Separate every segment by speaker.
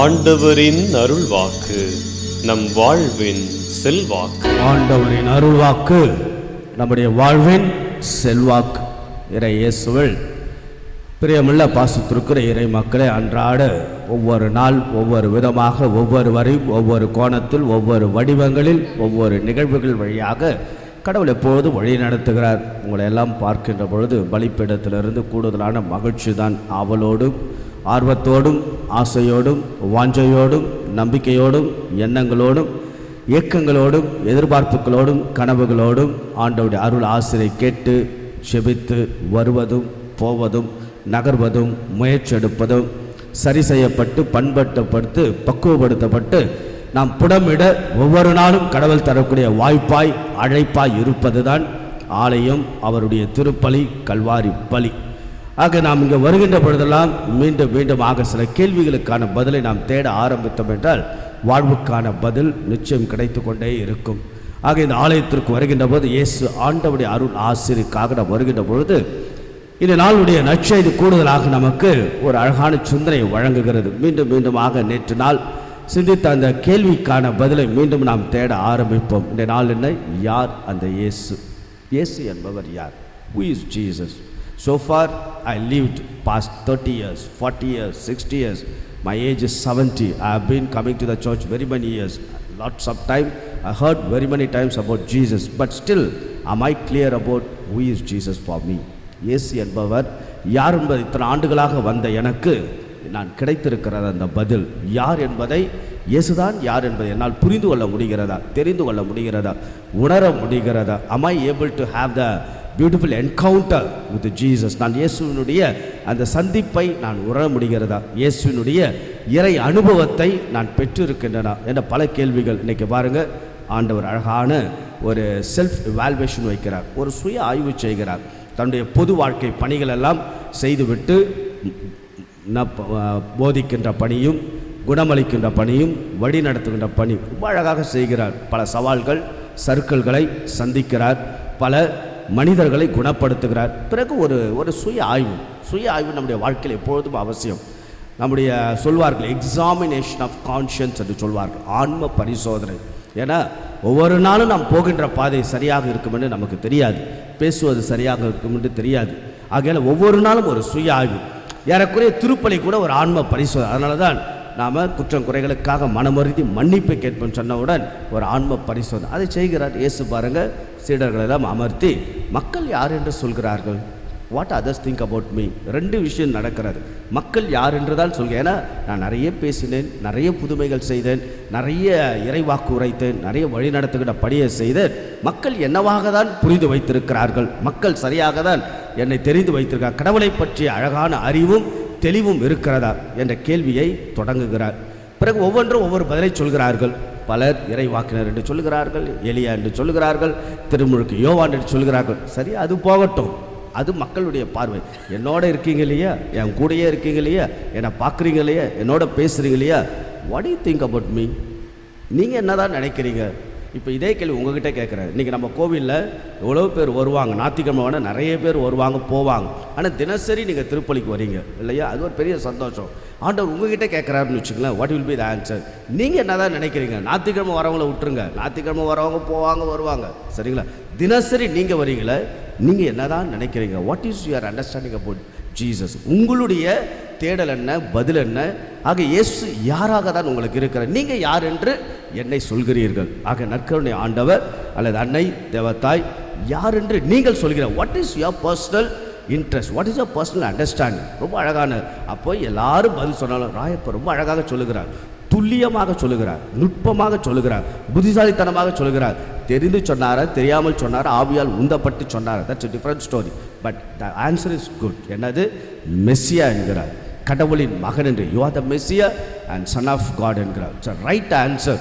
Speaker 1: ஆண்டவரின் அருள்வாக்கு நம் வாழ்வின் செல்வாக்கு.
Speaker 2: ஆண்டவரின் அருள்வாக்கு நம்முடைய வாழ்வின் செல்வாக்கு. இறை இயேசுவில் பிரியமுள்ள பாசத்திற்கிற இறை மக்களை அன்றாட ஒவ்வொரு நாள் ஒவ்வொரு விதமாக ஒவ்வொரு வரி ஒவ்வொரு கோணத்தில் ஒவ்வொரு வடிவங்களில் ஒவ்வொரு நிகழ்வுகள் வழியாக கடவுள் எப்பொழுது வழி நடத்துகிறார் உங்களை எல்லாம் பார்க்கின்ற பொழுது பலிப்பிடத்திலிருந்து கூடுதலான மகிழ்ச்சி தான் அவளோடும் ஆர்வத்தோடும் ஆசையோடும் வாஞ்சையோடும் நம்பிக்கையோடும் எண்ணங்களோடும் இயக்கங்களோடும் எதிர்பார்ப்புகளோடும் கனவுகளோடும் ஆண்டவருடைய அருள் ஆசிரியை கேட்டு செபித்து வருவதும் போவதும் நகர்வதும் முயற்சி எடுப்பதும் சரி செய்யப்பட்டு பண்பட்டப்படுத்து பக்குவப்படுத்தப்பட்டு நாம் புடமிட ஒவ்வொரு நாளும் கடவுள் தரக்கூடிய வாய்ப்பாய் அழைப்பாய் இருப்பதுதான் ஆலயம் அவருடைய திருப்பலி கல்வாரி பலி. ஆக நாம் இங்கே வருகின்ற பொழுதெல்லாம் மீண்டும் மீண்டும் ஆக சில கேள்விகளுக்கான பதிலை நாம் தேட ஆரம்பித்தோம் என்றால் வாழ்வுக்கான பதில் நிச்சயம் கிடைத்து கொண்டே இருக்கும். ஆக இந்த ஆலயத்திற்கு வருகின்ற போது இயேசு ஆண்டவுடைய அருள் ஆசிரியருக்காக நாம் வருகின்ற பொழுது இந்த நாளுடைய நற்செய்தி கூடுதலாக நமக்கு ஒரு அழகான சிந்தனை வழங்குகிறது. மீண்டும் மீண்டுமாக நேற்று நாள் சிந்தித்த அந்த கேள்விக்கான பதிலை மீண்டும் நாம் தேட ஆரம்பிப்போம். இந்த நாள் என்ன? யார் அந்த இயேசு? இயேசு என்பவர் யார்? Who is Jesus so far i lived past 30 years 40 years 60 years my age is 70 i have been coming to the church very many years lots of time i heard very many times about jesus but still am i clear about who is jesus for me இயேசு என்பவர் யார் என்பது இத்தனை ஆண்டுகளாக வந்த எனக்கு நான் கிடைத்திருக்கிறது அந்த பதில் யார் என்பதை இயேசுதான் யார் என்பதை என்னால் புரிந்து கொள்ள முடிகிறதா தெரிந்து கொள்ள முடிகிறதா உணர முடிகிறதா am I able to have the beautiful encounter with Jesus நான் இயேசுவினுடைய அந்த சந்திப்பை நான் உணர முடிகிறதா? இயேசுவினுடைய இறை அனுபவத்தை நான் பெற்றிருக்கின்றனா? என்ற பல கேள்விகள் இன்னைக்கு பாருங்கள் ஆண்டவர் அழகான ஒரு செல்ஃப் இவால்வேஷன் வைக்கிறார். ஒரு சுய ஆய்வு செய்கிறார். தன்னுடைய பொது வாழ்க்கை பணிகளெல்லாம் செய்துவிட்டு போதிக்கின்ற பணியும் குணமளிக்கின்ற பணியும் வழி நடத்துகின்ற பணி ரொம்ப அழகாக செய்கிறார். பல சவால்கள் சர்க்கிள்களை சந்திக்கிறார். பல மனிதர்களை குணப்படுத்துகிறார். பிறகு ஒரு ஒரு சுய ஆய்வு. சுய ஆய்வு நம்முடைய வாழ்க்கையில் எப்பொழுதும் அவசியம். நம்முடைய சொல்வார்கள் எக்ஸாமினேஷன் ஆஃப் கான்ஷியன்ஸ் என்று சொல்வார்கள். ஆன்ம பரிசோதனை. ஏன்னா ஒவ்வொரு நாளும் நாம் போகின்ற பாதை சரியாக இருக்கும் என்று நமக்கு தெரியாது. பேசுவது சரியாக இருக்கும் என்று தெரியாது. ஆகையால் ஒவ்வொரு நாளும் ஒரு சுய ஆய்வு. ஏறக்குறைய திருப்பலி கூட ஒரு ஆன்ம பரிசோதனை. அதனால தான் நாம் குற்றம் குறைகளுக்காக மனமருதி மன்னிப்பு கேட்போம் சொன்னவுடன் ஒரு ஆன்ம பரிசோதனை. அதை செய்கிறார் இயேசு பாருங்கள். சீடர்களெல்லாம் அமர்த்தி மக்கள் யார் என்று சொல்கிறார்கள்? What others think about me ரெண்டு விஷயம் நடக்கிறது. மக்கள் யார் என்று தான் சொல்கிறேன். ஏன்னா நான் நிறைய பேசினேன் நிறைய புதுமைகள் செய்தேன் நிறைய இறைவாக்கு உரைத்தேன் நிறைய வழி நடத்துகிற பணியை செய்தேன். மக்கள் என்னவாக தான் புரிந்து வைத்திருக்கிறார்கள்? மக்கள் சரியாக தான் என்னை தெரிந்து வைத்திருக்கிறார். கடவுளை பற்றிய அழகான அறிவும் தெளிவும் இருக்கிறதா? என்ற கேள்வியை தொடங்குகிறார். பிறகு ஒவ்வொன்றும் ஒவ்வொரு பதிலை சொல்கிறார்கள். பலர் இறைவாக்கினர் என்று சொல்கிறார்கள் எளியா என்று சொல்கிறார்கள் திருமுழுக்கு யோவான் என்று சொல்கிறார்கள் சரி அது போகட்டும். அது மக்களுடைய பார்வை. என்னோட இருக்கீங்க இல்லையா? என் கூடயே இருக்கீங்க இல்லையா? என்னை பார்க்குறீங்க இல்லையா? என்னோட பேசுகிறீங்க இல்லையா? What you think about me நீங்கள் என்னதான் நினைக்கிறீங்க? இப்போ இதே கேள்வி உங்ககிட்ட கேட்குறேன் இன்றைக்கி நம்ம கோவிலில் எவ்வளோ பேர் வருவாங்க? ஞாயிற்றுக்கிழமை நிறைய பேர் வருவாங்க போவாங்க. ஆனால் தினசரி நீங்கள் திருப்பலிக்கு வரீங்க இல்லையா? அது ஒரு பெரிய சந்தோஷம். ஆண்டவர் உங்ககிட்ட கேட்குறாருன்னு வச்சுங்களேன் what will be the answer நீங்கள் என்ன தான் நினைக்கிறீங்க? ஞாயிற்றுக்கிழமை வரவங்கள விட்டுருங்க. ஞாயிற்றுக்கிழமை வரவங்க போவாங்க வருவாங்க. சரிங்களா? தினசரி நீங்கள் வரீங்களே நீங்கள் என்ன தான் நினைக்கிறீங்க? What is your understanding about Jesus உங்களுடைய தேடல் என்ன பதில் என்ன ஆக இயேசு யாராக தான் உங்களுக்கு இருக்கிறார்? நீங்கள் யார் என்று என்னை சொல்கிறீர்கள். ஆக நற்கருணை ஆண்டவர் அல்லது அன்னை தேவத்தாய் யார் என்று நீங்கள் சொல்கிற what is your personal interest what is your personal understanding ரொம்ப அழகான அப்போ எல்லாரும் பதில் சொன்னாலும் ராயப்ப ரொம்ப அழகாக சொல்லுகிறார். துல்லியமாக சொல்லுகிறார். நுட்பமாக சொல்லுகிறார். புத்திசாலித்தனமாக சொல்லுகிறார். தெரிந்து சொன்னாரா தெரியாமல் சொன்னார் ஆவியால் உந்தப்பட்டு சொன்னார். That's different story but the answer is good என்னது? மெஸ்ஸியா என்கிறார். கடவுளின் மகன் என்று you are the messiah and son of God என்கிறார். இட்ஸ் ரைட் ஆன்சர்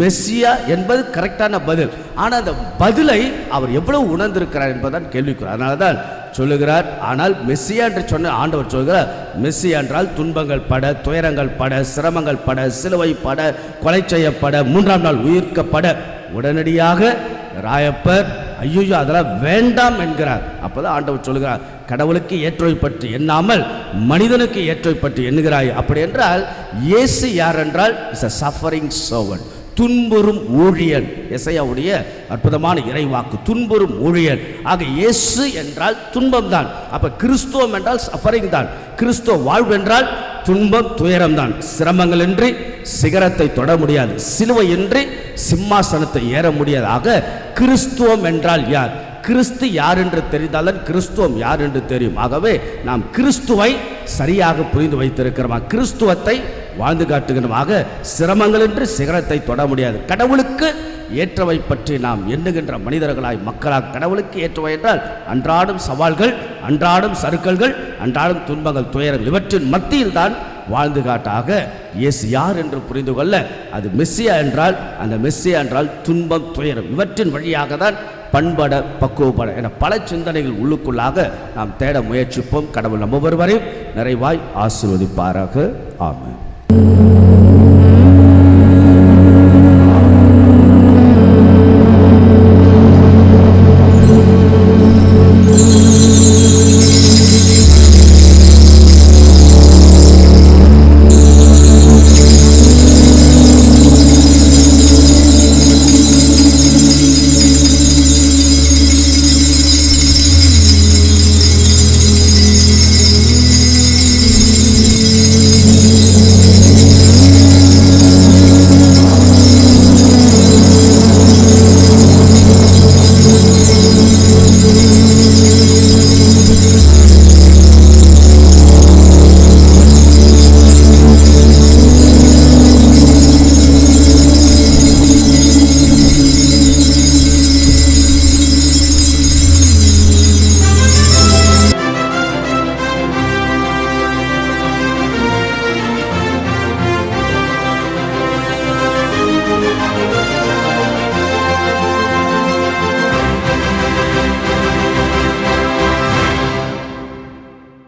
Speaker 2: மெஸ்ஸியா என்பது கரெக்டான பதில். ஆனால் அந்த பதிலை அவர் எவ்வளவு உணர்ந்திருக்கிறார் என்பதுதான் கேள்விக்குறார் அதனால தான் சொல்லுகிறார் ஆனால் மெஸ்ஸியா என்று சொன்ன ஆண்டவர் சொல்கிறார் மெஸ்ஸியா என்றால் துன்பங்கள் பட துயரங்கள் பட சிரமங்கள் பட சிலுவை பட கொலை செய்யப்பட மூன்றாம் நாள் உயிர்க்கப்பட உடனடியாக ராயப்பர் ஐயோ அதெல்லாம் வேண்டாம் என்கிறார். அப்போதான் ஆண்டவர் சொல்லுகிறார் கடவுளுக்கு ஏற்றவை பற்றி எண்ணாமல் மனிதனுக்கு ஏற்றவை பற்றி எண்ணுகிறாய். அப்படி என்றால் இயேசு யார் என்றால் இஸ் அ சஃபரிங் சர்வன் துன்புறும் ஊழியன். இசையாவுடைய அற்புதமான இறைவாக்கு துன்புறும் ஊழியன். ஆக இயேசு என்றால் துன்பம் தான் கிறிஸ்துவம் என்றால் சஃபரிங் தான். கிறிஸ்துவ வாழ்வு என்றால் துன்பம் துயரம்தான். சிரமங்கள் இன்றி சிகரத்தை தொட முடியாது. சிலுவை இன்றி சிம்மாசனத்தை ஏற முடியாது. ஆக கிறிஸ்துவம் என்றால் யார்? கிறிஸ்து யார் என்று தெரிந்தாலும் கிறிஸ்துவம் யார் என்று தெரியும். ஆகவே நாம் கிறிஸ்துவை சரியாக புரிந்து வைத்திருக்கிறோமா? கிறிஸ்துவத்தை வாழ்ந்து காட்டுகிறோமாக என்று சிகரத்தை தொட முடியாது. கடவுளுக்கு ஏற்றவை பற்றி நாம் எண்ணுகின்ற மனிதர்களாய் மக்களாக கடவுளுக்கு ஏற்றவை என்றால் அன்றாடும் சவால்கள் அன்றாடும் சறுக்கல்கள் அன்றாடும் துன்பங்கள் துயரங்கள் இவற்றின் மத்தியில் தான் வாழ்ந்து காட்டாக இயேசு யார் என்று புரிந்து கொள்ள அது மெஸ்ஸியா என்றால் அந்த மெஸ்ஸியா என்றால் துன்பம் துயரம் இவற்றின் வழியாக தான் பண்பட பக்குவப்பட என பல சிந்தனைகள் உள்ளுக்குள்ளாக நாம் தேட முயற்சிப்போம். கடவுள் நம்ம ஒருவரையும் நிறைவாய் ஆசிர்வதிப்பாராக. ஆமாம்